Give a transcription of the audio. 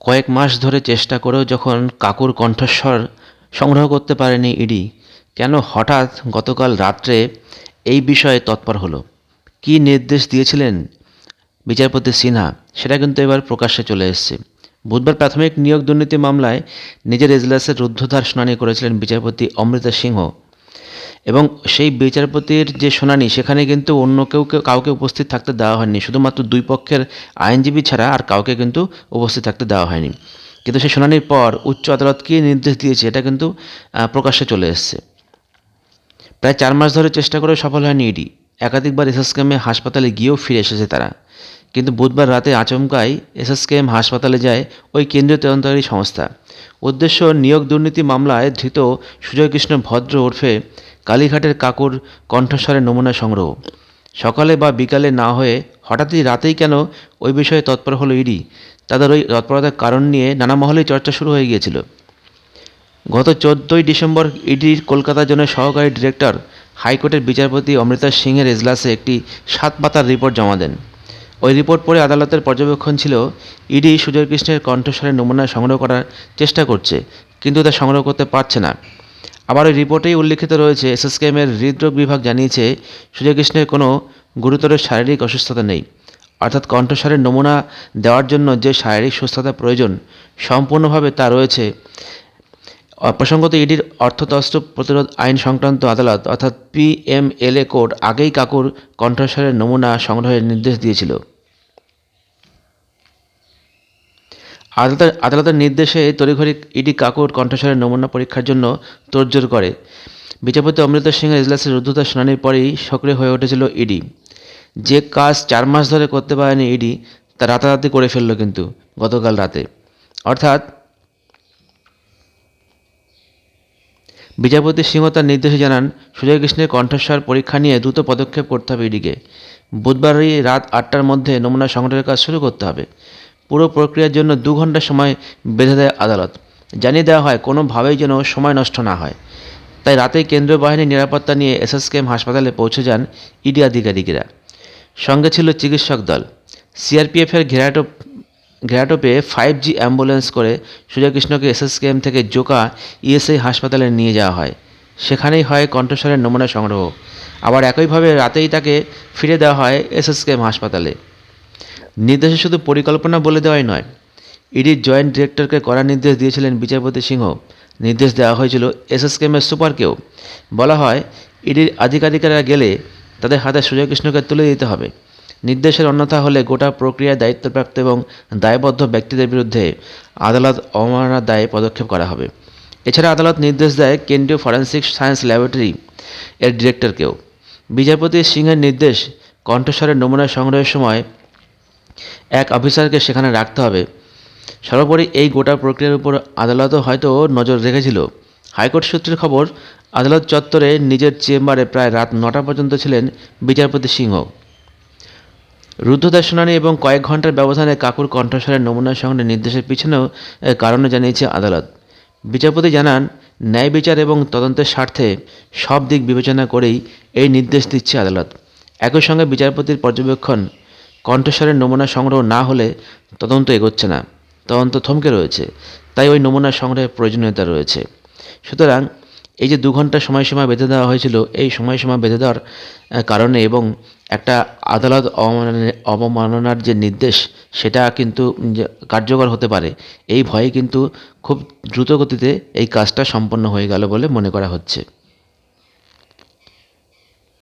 কয়েক মাস ধরে চেষ্টা করেও যখন কাকুর কণ্ঠস্বর সংগ্রহ করতে পারেনি ইডি, কেন হঠাৎ গতকাল রাত্রে এই বিষয়ে তৎপর হলো? কী নির্দেশ দিয়েছিলেন বিচারপতি সিনহা? সেটা কিন্তু এবার প্রকাশ্যে চলে এসেছে। বুধবার প্রাথমিক নিয়োগ দুর্নীতি মামলায় নিজের এজলাসের রুদ্ধদ্বার শুনানি করেছিলেন বিচারপতি অমৃতা সিংহ। এবং সেই বিচারপতির যে শুনানি, সেখানে কিন্তু অন্য কেউ কেউ কাউকে উপস্থিত থাকতে দেওয়া হয়নি। শুধুমাত্র দুই পক্ষের আইনজীবী ছাড়া আর কাউকে কিন্তু উপস্থিত থাকতে দেওয়া হয়নি। কিন্তু সেই শুনানির পর উচ্চ আদালত কী নির্দেশ দিয়েছে, এটা কিন্তু প্রকাশ্যে চলে এসছে। প্রায় চার মাস ধরে চেষ্টা করে সফল হয়নি ইডি। একাধিকবার এসএসকেএমে হাসপাতালে গিয়েও ফিরে এসেছে তারা। কিন্তু বুধবার রাতে আচমকাই এসএসকেএম হাসপাতালে যায় ওই কেন্দ্রীয় তদন্তকারী সংস্থা। উদ্দেশ্য নিয়োগ দুর্নীতি মামলায় ধৃত সুজয় কৃষ্ণ ভদ্র ওরফে কালীঘাটের কাকুর কণ্ঠস্বরের নমুনা সংগ্রহ। সকালে বা বিকালে না হয়ে হঠাৎই রাতেই কেন ওই বিষয়ে তৎপর হলো ইডি? তাদের ওই তৎপরতার কারণ নিয়ে নানা মহলেই চর্চা শুরু হয়ে গিয়েছিল। গত চোদ্দোই ডিসেম্বর ইডির কলকাতা জোনের সহকারী ডিরেক্টর, হাইকোর্টের বিচারপতি অমৃতা সিংয়ের এজলাসে একটি সাত পাতার রিপোর্ট জমা দেন। ওই রিপোর্ট পড়ে আদালতের পর্যবেক্ষণ ছিল, ইডি সুজয় কৃষ্ণের কণ্ঠস্বরের নমুনা সংগ্রহ করার চেষ্টা করছে, কিন্তু তা সংগ্রহ করতে পারছে না। আবার ওই রিপোর্টেই উল্লিখিত রয়েছে এসএসকেএমের হৃদরোগ বিভাগ জানিয়েছে সুজয় কৃষ্ণের কোনো গুরুতর শারীরিক অসুস্থতা নেই। অর্থাৎ কণ্ঠস্বরের নমুনা দেওয়ার জন্য যে শারীরিক সুস্থতা প্রয়োজন, সম্পূর্ণভাবে তা রয়েছে। প্রসঙ্গত ইডির অর্থতস্ত্র প্রতিরোধ আইন সংক্রান্ত আদালত, অর্থাৎ পিএমএলএ কোর্ট, আগেই কাকুর কণ্ঠস্বরের নমুনা সংগ্রহের নির্দেশ দিয়েছিল। আদালতের আদালতের নির্দেশে তড়িঘড়ি ইডি কাকুর কণ্ঠস্বরের নমুনা পরীক্ষার জন্য তোড়জোড় করে। বিচারপতি অমৃত সিংহের ইজলাসের রুদ্ধতার শুনানির পরেই সক্রিয় হয়ে উঠেছিল ইডি। যে কাজ চার মাস ধরে করতে পারেনি ইডি, তা রাতারাতি করে ফেলল কিন্তু গতকাল রাতে। অর্থাৎ বিচারপতি সিংহ তার নির্দেশে জানান সুজয় কৃষ্ণের কণ্ঠস্বর পরীক্ষা নিয়ে দ্রুত পদক্ষেপ করতে হবে ইডিকে। বুধবারই রাত আটটার মধ্যে নমুনা সংগ্রহের কাজ শুরু করতে হবে। পুরো প্রক্রিয়ার জন্য দু ঘণ্টা সময় বেঁধে দেয় আদালত। জানিয়ে দেওয়া হয়, কোনোভাবেই যেন সময় নষ্ট না হয়। তাই রাতেই কেন্দ্রীয় বাহিনীর নিরাপত্তা নিয়ে এসএসকেএম হাসপাতালে পৌঁছে যান ইডি আধিকারিকেরা। সঙ্গে ছিল চিকিৎসক দল। সিআরপিএফের ঘেরাটো ঘেরাটোপে ফাইভ জি অ্যাম্বুলেন্স করে সুজয়কৃষ্ণকে এসএসকেএম থেকে জোকা ইএসআই হাসপাতালে নিয়ে যাওয়া হয়। সেখানেই হয় কণ্ঠস্বরের নমুনা সংগ্রহ। আবার একইভাবে রাতেই তাকে ফিরে দেওয়া হয় এসএসকেএম হাসপাতালে। নির্দেশে শুধু পরিকল্পনা বলে দেওয়াই নয় ইডির জয়েন্ট ডিরেক্টরকে কড়া নির্দেশ দিয়েছিলেন বিচারপতি সিংহ। নির্দেশ দেওয়া হয়েছিল এসএসকেএমের সুপারকেও। বলা হয়, ইডির আধিকারিকেরা গেলে তাদের হাতে সুজয়কৃষ্ণকে তুলে দিতে হবে। নির্দেশের অন্যথা হলে গোটা প্রক্রিয়ায় দায়িত্বপ্রাপ্ত এবং দায়বদ্ধ ব্যক্তিদের বিরুদ্ধে আদালত অবমাননার দায়ে পদক্ষেপ করা হবে। এছাড়া আদালত নির্দেশ দেয় কেন্দ্রীয় ফরেন্সিক সায়েন্স ল্যাবরেটরি এর ডিরেক্টরকেও। বিচারপতি সিংহের নির্দেশ কণ্ঠস্বরের নমুনা সংগ্রহের সময় এক অফিসারকে সেখানে রাখতে হবে। সর্বোপরি এই গোটা প্রক্রিয়ার উপর আদালতও হয়তো নজর রেখেছিল। হাইকোর্ট সূত্রের খবর, আদালত চত্বরে নিজের চেম্বারে প্রায় রাত নটা পর্যন্ত ছিলেন বিচারপতি সিংহ। রুদ্ধতার শুনানি এবং কয়েক ঘণ্টার ব্যবধানে কাকুর কণ্ঠস্বরের নমুনা সংগ্রহের নির্দেশের পিছনেও এর কারণও জানিয়েছে আদালত। বিচারপতি জানান, ন্যায় বিচার এবং তদন্তের স্বার্থে সব দিক বিবেচনা করেই এই নির্দেশ দিচ্ছে আদালত। একই সঙ্গে বিচারপতির পর্যবেক্ষণ কণ্ঠস্বরের নমুনা সংগ্রহ না হলে তদন্ত এগোচ্ছে না। তদন্ত থমকে রয়েছে। তাই ওই নমুনা সংগ্রহের প্রয়োজনীয়তা রয়েছে। সুতরাং এই যে দু ঘণ্টা সময়সীমা বেঁধে দেওয়া হয়েছিল, এই সময়সীমা বেঁধে দেওয়ার কারণে এবং একটা আদালত অবমাননা- অবমাননার যে নির্দেশ, সেটা কিন্তু কার্যকর হতে পারে, এই ভয়ে কিন্তু খুব দ্রুত গতিতে এই কাজটা সম্পন্ন হয়ে গেল বলে মনে করা হচ্ছে।